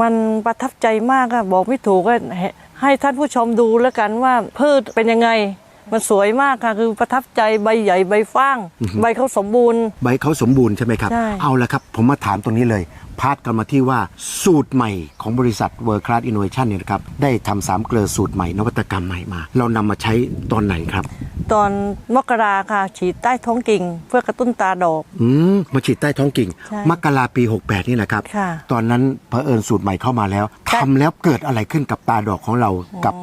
มันประทับใจมากอะบอกไม่ถูกก็ให้ให้ท่านผู้ชมดูแล้วกันว่าพืชเป็นยังไง มันสวยมากค่ะคือประทับใจใบใหญ่ใบฟ้าง ใบเขาสมบูรณ์ ใบเขาสมบูรณ์ใช่ไหมครับใช่เอาละครับ ผมมาถามตรงนี้เลยพาดกันมาที่ว่าสูตรใหม่ของบริษัท World Class Innovation เนี่ยนะครับได้ทำสามเกลือสูตรใหม่นวัตกรรมใหม่มา เรานำมาใช้ตอนไหนครับ ตอนมกราค่ะ ฉีดใต้ท้องกิ่ง เพื่อกระตุ้นตาดอก อืมมาฉีดใต้ท้องกิ่ง ใช่มกราปี 68 นี่นะครับ ค่ะ ตอนนั้นเผอิญสูตรใหม่เข้ามาแล้วค่ะทำแล้วเกิดอะไรขึ้นกับตาดอกของเรากับ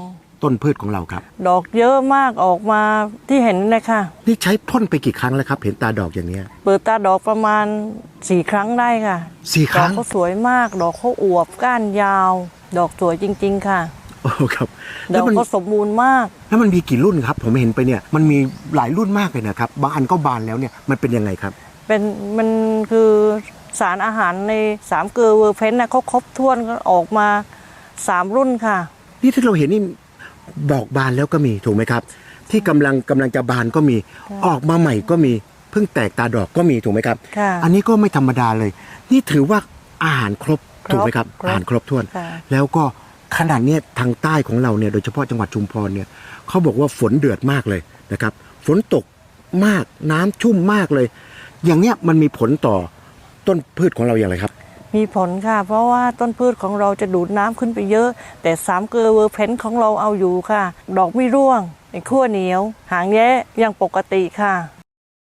ต้นพืชของเราครับ ดอกเยอะมากออกมาที่เห็นเลยค่ะ นี่ใช้พ่นไปกี่ครั้งแล้วครับ เห็นตาดอกอย่างเนี้ย เปิดตาดอกประมาณสี่ครั้งได้ค่ะสี่คดอรั้กงเขาสวยมาก ดอกเขาอวบก้านยาว ดอกสวยจริง ๆ ค่ะ โอ้ครับดแล้วอกมันเขาสมบูรณ์มาก แล้วมันมีกี่รุ่นครับ ผมเห็นไปเนี่ยมันมีหลายรุ่นมากเลยนะครับบางอันก็บานแล้วเนี่ยมันเป็นยังไงครับ เป็นมันคือสารอาหารในสามเกลือเวอร์เพนนะเขาครบถ้วนก็ออกมาสามรุ่นค่ะ นี่ที่เราเห็นนี่ดอกบานแล้วก็มีถูกไหมครับ ที่กำลังกำลังจะบานก็มี ออกมาใหม่ก็มีเพิ่งแตกตาดอกก็มีถูกไหมครับ ค่ะอันนี้ก็ไม่ธรรมดาเลย นี่ถือว่าอาหารครบครบถูกไหมครับ ครบอาหารครบถ้วน ค่ะ แล้วก็ ขนาดนี้ทางใต้ของเราเนี่ยโดยเฉพาะจังหวัดชุมพรเนี่ยเขาบอกว่าฝนเดือดมากเลยนะครับ ฝนตกมากน้ำชุ่มมากเลย อย่างเนี้ยมันมีผลต่อต้นพืชของเราอย่างไรครับ มีผลค่ะ เพราะว่าต้นพืชของเราจะดูดน้ำขึ้นไปเยอะ แต่สามเกลือเวอร์เพนของเราเอาอยู่ค่ะ ดอกไม่ร่วงไอ้ขั้วเหนียว หางแย้ยังปกติค่ะ